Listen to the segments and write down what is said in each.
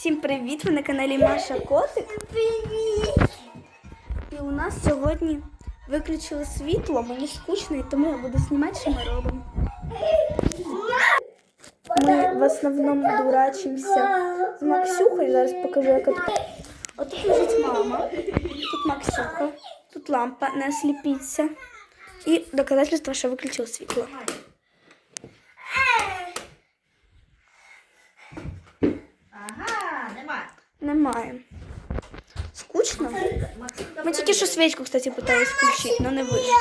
Всім привіт! Ви на каналі Маша Котик. І у нас сьогодні виключили світло, мені скучно, і тому я буду знімати, що ми робимо. Ми в основному дурачимося з Максюхою. Зараз покажу, яка тут. Отут лежить мама, тут Максюха, тут лампа не осліпіться. І доказательство, що виключили світло. Ага, нема. Немає. Скучно? Свічку, кстати, питались включити, але не вийшло.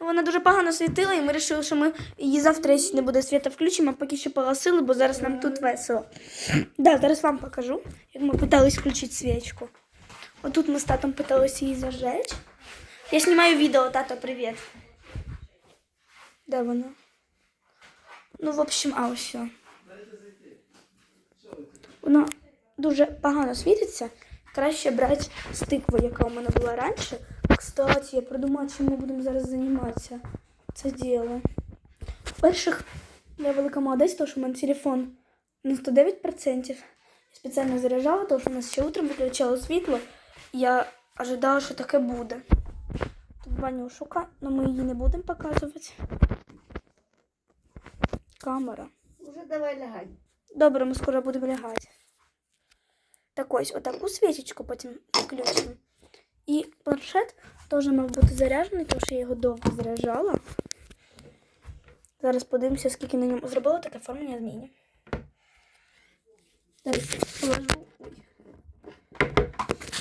Ну, Вона дуже погано світила, і ми вирішили, що ми її завтра, якщо не буде світа, включимо, а поки що погасили, бо зараз нам тут весело. Да, зараз вам покажу, як ми питались включити свічку. Отут ми з татом питалися її зажечь. Я знімаю відео, тато, привіт. Де вона? Ну, в общем, а ось. Вона дуже погано світиться. Краще брати з тикви, яка у мене була раніше. Кстати, я придумала, чим ми будемо зараз займатися. Це діло. Перших, я велика молодець, тому що у мене телефон на 109%. Я спеціально заряджала, тому що у нас ще утром виключало світло. Я ожидала, що таке буде. Тут банюшука, але ми її не будемо показувати. Камера. Уже давай лягай. Добре, ми скоро будемо лягати. Так ось, отаку свічечку потім включимо. І планшет теж мав бути заряджений, тому що я його довго заряджала. Зараз подивимося, скільки на ньому зробила таке оформлення зміни. Зараз положу.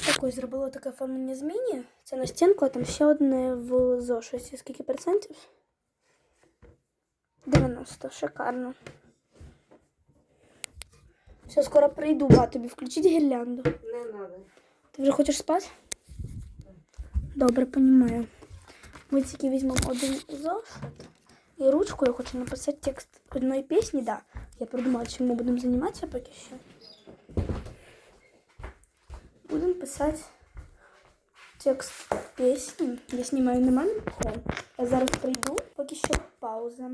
Так ось зробила таке оформлення зміни. Це на стінку, а там ще одне в зошиті. Скільки процентів? 90. Шикарно. Все, скоро прийду, ба, тобі включить гірлянду. Не надо. Ти вже хочеш спати? Добре, розумію. Ми тільки візьмемо один зошит і ручку. Я хочу написати текст одної пісні. Да. Я придумала, чим ми будемо займатися поки що. Будемо писати текст пісні. Я знімаю на мікрофон. Я зараз прийду, поки що пауза.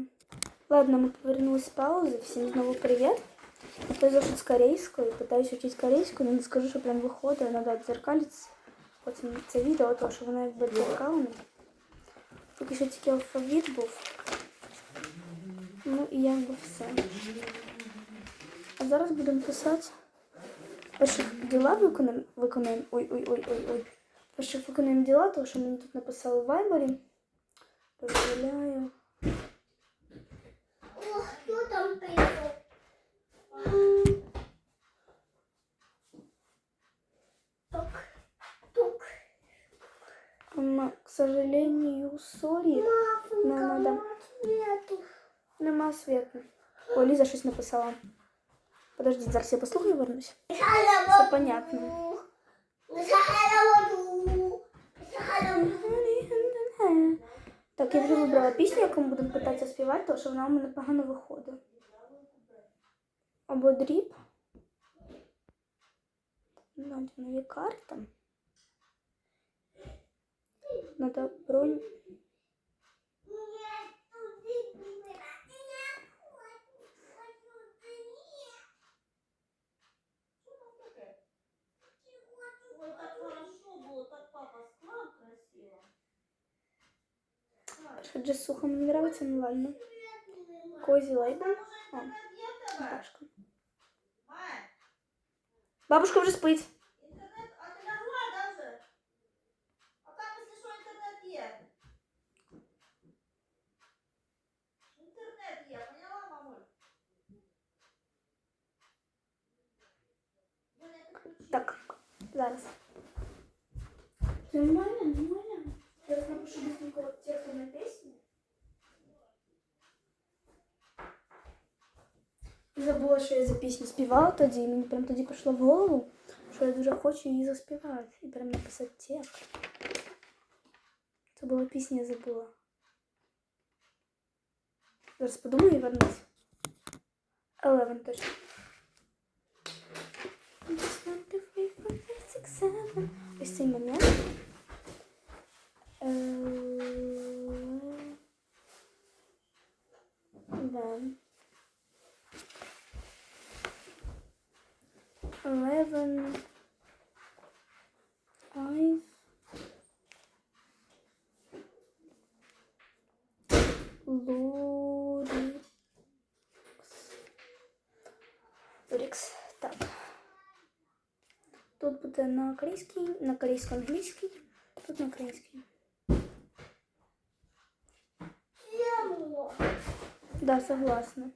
Ладно, ми повернулись з паузи. Всім знову привіт. Я зошит з корейською, питаюся вчити корейську, але не скажу, що прям виходить, треба дзеркалець. Потім це відео, тому що воно якби дзеркалне. Поки що тільки алфавіт був. Ну і якби все. А зараз будемо писати. Перші діла виконаємо. виконаємо. Ой, ой, ой, ой, ой. Перші виконаємо діла, тому що мені тут написали в вайбері. Розділяю. Ма, к сожалению, сорі. Не надо. мама нету. Нема світу. О, Ліза щось написала. Подождіть, зараз я послухаю і вернусь. Все понятно. Так, я вже вибрала пісню, яку ми будемо питатися співати, тому що вона у мене погано виходить. Або дріб. Надя, нові карти. надо бронь. Джи сухо мне нравится, ну ладно. Кози лайк. Бабушка. Бабушка уже спить. Так, зараз. Нормально, нормально. Зараз напишу быстренько тексту на пісню. Забула, що я за пісню співала тоді, і мені прям тоді прийшло в голову, що я дуже хочу її заспівати і прям написати текст. Це була пісня, я забула. Зараз подумаю і вернусь. Eleven точно. Ось цей момент. Е, Да. Eleven eyes. Лорікс. Лорікс. Так. Тут буде на корейський, на корейсько-англійській, тут на українській. Так, Да, согласна.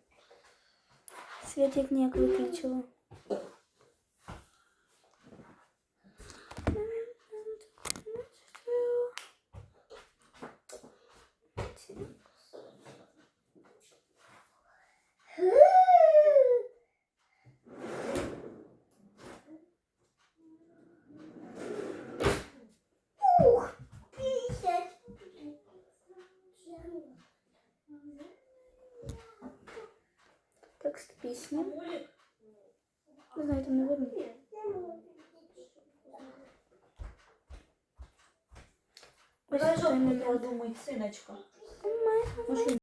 Свет як ніяк Текст Не знаю, там не видно. Той жовтку подумай, синочка.